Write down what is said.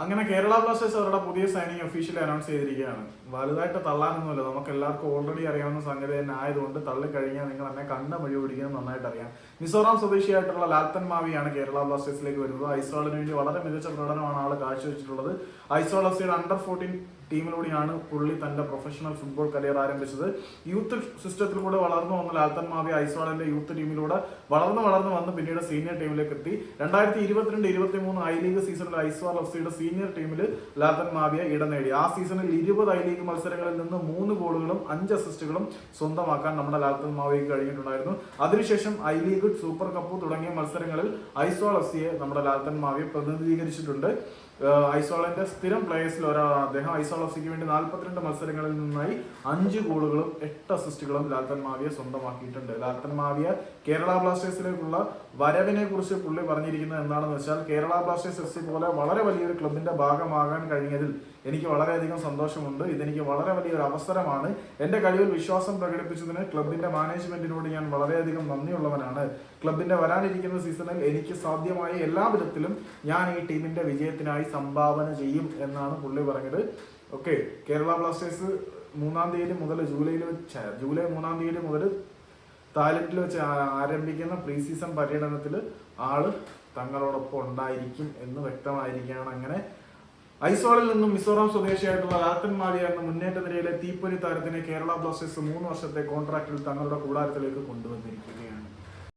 അങ്ങനെ കേരള ബ്ലാസ്റ്റേഴ്സ് അവരുടെ പുതിയ സൈനിങ് ഒഫീഷ്യലി അനൗൺസ് ചെയ്തിരിക്കുകയാണ്. വലുതായിട്ട് തള്ളാനൊന്നുമില്ല. നമുക്ക് എല്ലാവർക്കും ഓൾറെഡി അറിയാവുന്ന സംഗതി തന്നെ ആയതുകൊണ്ട് തള്ളിക്കഴിഞ്ഞാൽ നിങ്ങൾ എന്നെ കണ്ട മൊഴി പിടിക്കുന്നത് നന്നായിട്ട് അറിയാം. മിസോറാം സ്വദേശിയായിട്ടുള്ള ലാൽത്തൻ മാവിയാണ് കേരള ബ്ലാസ്റ്റേഴ്സിലേക്ക് വരുന്നത്. ഐസോളിന് വേണ്ടി വളരെ മികച്ച പ്രകടനമാണ് ആൾ കാഴ്ചവെച്ചിട്ടുള്ളത്. ഐസോൾ എഫ് സിയുടെ അണ്ടർ ഫോർട്ടീൻ ടീമിലൂടെയാണ് പുള്ളി തന്റെ പ്രൊഫഷണൽ ഫുട്ബോൾ കരിയർ ആരംഭിച്ചത്. യൂത്ത് സിസ്റ്റത്തിലൂടെ വളർന്നു വന്ന ലാൽത്തൻ മാവി ഐസ്വാളിന്റെ യൂത്ത് ടീമിലൂടെ വളർന്ന് വളർന്ന് വന്ന് പിന്നീട് സീനിയർ ടീമിലേക്ക് എത്തി രണ്ടായിരത്തി ഇരുപത്തിരണ്ട് ഇരുപത്തി മൂന്ന് ഐ ലീഗ് സീസണിൽ ഐസ്വാൾ എഫ് സിയുടെ സീനിയർ ടീമിൽ ലാൽത്തൻ മാവിയ ഇടം നേടി. ആ സീസണിൽ ഇരുപത് ഐ ലീഗ് മത്സരങ്ങളിൽ നിന്ന് മൂന്ന് ഗോളുകളും അഞ്ച് അസിസ്റ്റുകളും സ്വന്തമാക്കാൻ നമ്മുടെ ലാൽത്തൻ മാവിക്ക് കഴിഞ്ഞിട്ടുണ്ടായിരുന്നു. അതിനുശേഷം ഐ ലീഗ് സൂപ്പർ കപ്പ് തുടങ്ങിയ മത്സരങ്ങളിൽ ഐസ്വാൾ എഫ് സിയെ നമ്മുടെ ലാൽത്തൻ മാവിയെ പ്രതിനിധീകരിച്ചിട്ടുണ്ട്. ഐസോളിന്റെ സ്ഥിരം പ്ലേയേഴ്സിൽ ഒരാളാണ് അദ്ദേഹം. ഐസോൾ എഫ് സിക്ക് വേണ്ടി നാൽപ്പത്തിരണ്ട് മത്സരങ്ങളിൽ നിന്നായി അഞ്ച് ഗോളുകളും എട്ട് അസിസ്റ്റുകളും ലാൽത്തൻ മാവിയ സ്വന്തമാക്കിയിട്ടുണ്ട്. ലാൽത്തൻ മാവിയ കേരള ബ്ലാസ്റ്റേഴ്സിലേക്കുള്ള വരവിനെ കുറിച്ച് പുള്ളി പറഞ്ഞിരിക്കുന്നത് എന്താണെന്ന് വെച്ചാൽ കേരള ബ്ലാസ്റ്റേഴ്സ് എഫ് സി പോലെ വളരെ വലിയൊരു ക്ലബിന്റെ ഭാഗമാകാൻ കഴിഞ്ഞതിൽ എനിക്ക് വളരെയധികം സന്തോഷമുണ്ട്. ഇതെനിക്ക് വളരെ വലിയൊരു അവസരമാണ്. എന്റെ കഴിവിൽ വിശ്വാസം പ്രകടിപ്പിച്ചതിന് ക്ലബിന്റെ മാനേജ്മെന്റിനോട് ഞാൻ വളരെയധികം നന്ദിയുള്ളവനാണ്. ക്ലബിന്റെ വരാനിരിക്കുന്ന സീസണിൽ എനിക്ക് സാധ്യമായ എല്ലാ വിധത്തിലും ഞാൻ ഈ ടീമിന്റെ വിജയത്തിനായി സംഭാവന ചെയ്യും എന്നാണ് പുള്ളി പറഞ്ഞത്. ഓക്കെ കേരള ബ്ലാസ്റ്റേഴ്സ് മൂന്നാം തീയതി മുതൽ ജൂലൈയിൽ വെച്ച് ജൂലൈ മൂന്നാം തീയതി മുതൽ തായ്ലൻഡിൽ വെച്ച് ആരംഭിക്കുന്ന പ്രീ സീസൺ പര്യടനത്തിൽ ആൾ തങ്ങളോടൊപ്പം ഉണ്ടായിരിക്കും എന്ന് വ്യക്തമായിരിക്കുകയാണ് അങ്ങനെ. ഐസോളിൽ നിന്നും മിസോറാം സ്വദേശിയായിട്ടുള്ള ലാത്തൻ മാലിയ എന്ന മുന്നേറ്റ നിരയിലെ തീപ്പൊരി താരത്തിനെ കേരള ബ്ലാസ്റ്റേഴ്സ് മൂന്ന് വർഷത്തെ കോൺട്രാക്റ്റിൽ തങ്ങളുടെ കൂടാരത്തിലേക്ക് കൊണ്ടുവന്നിരിക്കുകയാണ്.